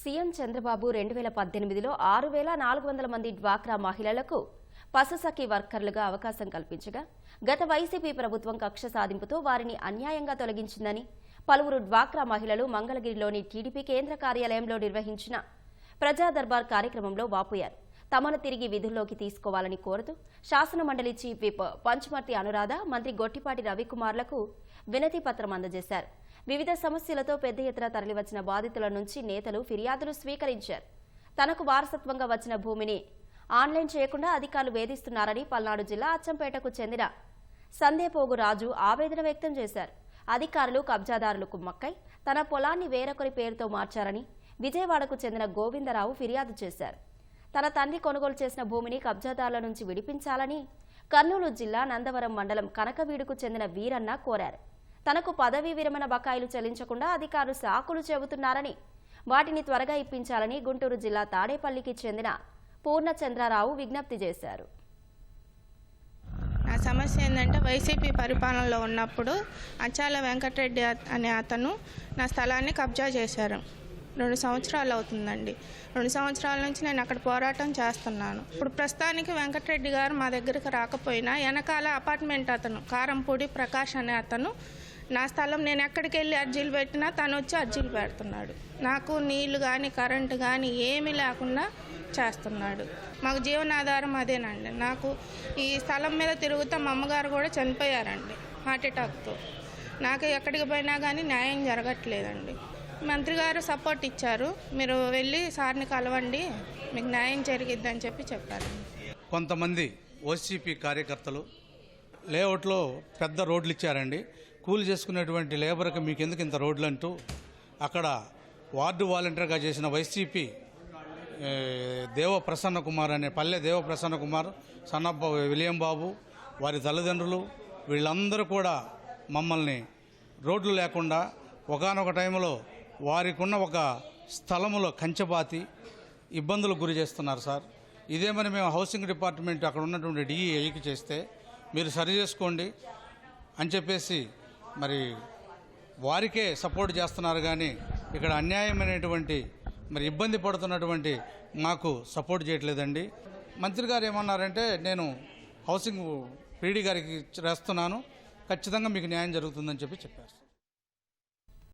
CM Chandrababu రెండు వేల పద్దెనిమిదిలో ఆరు వేల నాలుగు వందల మంది డ్వాక్రా మహిళలకు పశుసఖి వర్కర్లుగా అవకాశం కల్పించగా గత వైసీపీ ప్రభుత్వం కక్ష సాధింపుతో వారిని అన్యాయంగా తొలగించిందని పలువురు డ్వాక్రా మహిళలు మంగళగిరిలోని టీడీపీ కేంద్ర కార్యాలయంలో నిర్వహించిన ప్రజా దర్బార్ కార్యక్రమంలో వాపోయారు. తమను తిరిగి విధుల్లోకి తీసుకోవాలని కోరుతూ శాసనమండలి చీఫ్ విప్ పంచమర్తి అనురాధ మంత్రి గొట్టిపాటి రవికుమార్లకు వినతి పత్రం అందజేశారు. వివిధ సమస్యలతో పెద్ద ఎత్తున తరలివచ్చిన బాధితుల నుంచి నేతలు ఫిర్యాదులు స్వీకరించారు. తనకు వారసత్వంగా వచ్చిన భూమిని ఆన్లైన్ చేయకుండా అధికారులు వేధిస్తున్నారని పల్నాడు జిల్లా అచ్చంపేటకు చెందిన సందేపోగు రాజు ఆవేదన వ్యక్తం చేశారు. అధికారులు కబ్జాదారులు కుమ్మక్కై తన పొలాన్ని వేరొకరి పేరుతో మార్చారని విజయవాడకు చెందిన గోవిందరావు ఫిర్యాదు చేశారు. తన తండ్రి కొనుగోలు చేసిన భూమిని కబ్జాదారుల నుంచి విడిపించాలని కర్నూలు జిల్లా నందవరం మండలం కనకవీడుకు చెందిన వీరన్న కోరారు. తనకు పదవీ విరమణ బకాయిలు చెల్లించకుండా అధికారులు సాకులు చెబుతున్నారని వాటిని త్వరగా ఇప్పించాలని గుంటూరు జిల్లా తాడేపల్లికి చెందిన పూర్ణచంద్రారావు విజ్ఞప్తి చేశారు. నా సమస్య ఏంటంటే వైసీపీ పరిపాలనలో ఉన్నప్పుడు అచ్చాల వెంకటరెడ్డి అనే అతను నా స్థలాన్ని కబ్జా చేశారు. రెండు సంవత్సరాలు అవుతుందండి. రెండు సంవత్సరాల నుంచి నేను అక్కడ పోరాటం చేస్తున్నాను. ఇప్పుడు ప్రస్తుతానికి వెంకటరెడ్డి గారు మా దగ్గరికి రాకపోయినా వెనకాల అపార్ట్మెంట్ అతను కారంపూడి ప్రకాష్ అనే అతను నా స్థలం నేను ఎక్కడికి వెళ్ళి అర్జీలు పెట్టినా తను వచ్చి అర్జీలు పెడుతున్నాడు. నాకు నీళ్ళు కానీ కరెంటు కానీ ఏమీ లేకుండా చేస్తున్నాడు. మాకు జీవనాధారం అదేనండి. నాకు ఈ స్థలం మీద తిరుగుతా మా అమ్మగారు కూడా చనిపోయారండి హార్ట్ అటాక్తో. నాకు ఎక్కడికి పోయినా కానీ న్యాయం జరగట్లేదండి. మంత్రి గారు సపోర్ట్ ఇచ్చారు. మీరు వెళ్ళి సార్ని కలవండి. మీకు న్యాయం జరిగిద్దని చెప్పి చెప్పారు. కొంతమంది ఓసీపీ కార్యకర్తలు లేఅవుట్లో పెద్ద రోడ్లు ఇచ్చారండి. కూలి చేసుకునేటువంటి లేబర్కి మీకు ఎందుకు ఇంత రోడ్లు అంటూ అక్కడ వార్డు వాలంటీర్గా చేసిన వైసీపీ దేవ ప్రసన్న కుమార్ అనే పల్లె దేవ ప్రసన్న కుమార్ సన్నప్ప విలియం బాబు వారి తల్లిదండ్రులు వీళ్ళందరూ కూడా మమ్మల్ని రోడ్లు లేకుండా ఒకానొక టైంలో వారికున్న ఒక స్థలములో కంచెపాతి ఇబ్బందులకు గురి చేస్తున్నారు సార్. ఇదేమని మేము హౌసింగ్ డిపార్ట్మెంట్ అక్కడ ఉన్నటువంటి డిఈఏకి చేస్తే మీరు సరి చేసుకోండి అని చెప్పేసి మరి వారికే సపోర్ట్ చేస్తున్నారు కానీ ఇక్కడ అన్యాయమైనటువంటి మరి ఇబ్బంది పడుతున్నటువంటి మాకు సపోర్ట్ చేయట్లేదండి. మంత్రి గారు ఏమన్నారంటే నేను హౌసింగ్ పీడీ గారికి చేస్తున్నాను. ఖచ్చితంగా మీకు న్యాయం జరుగుతుందని చెప్పి చెప్పారు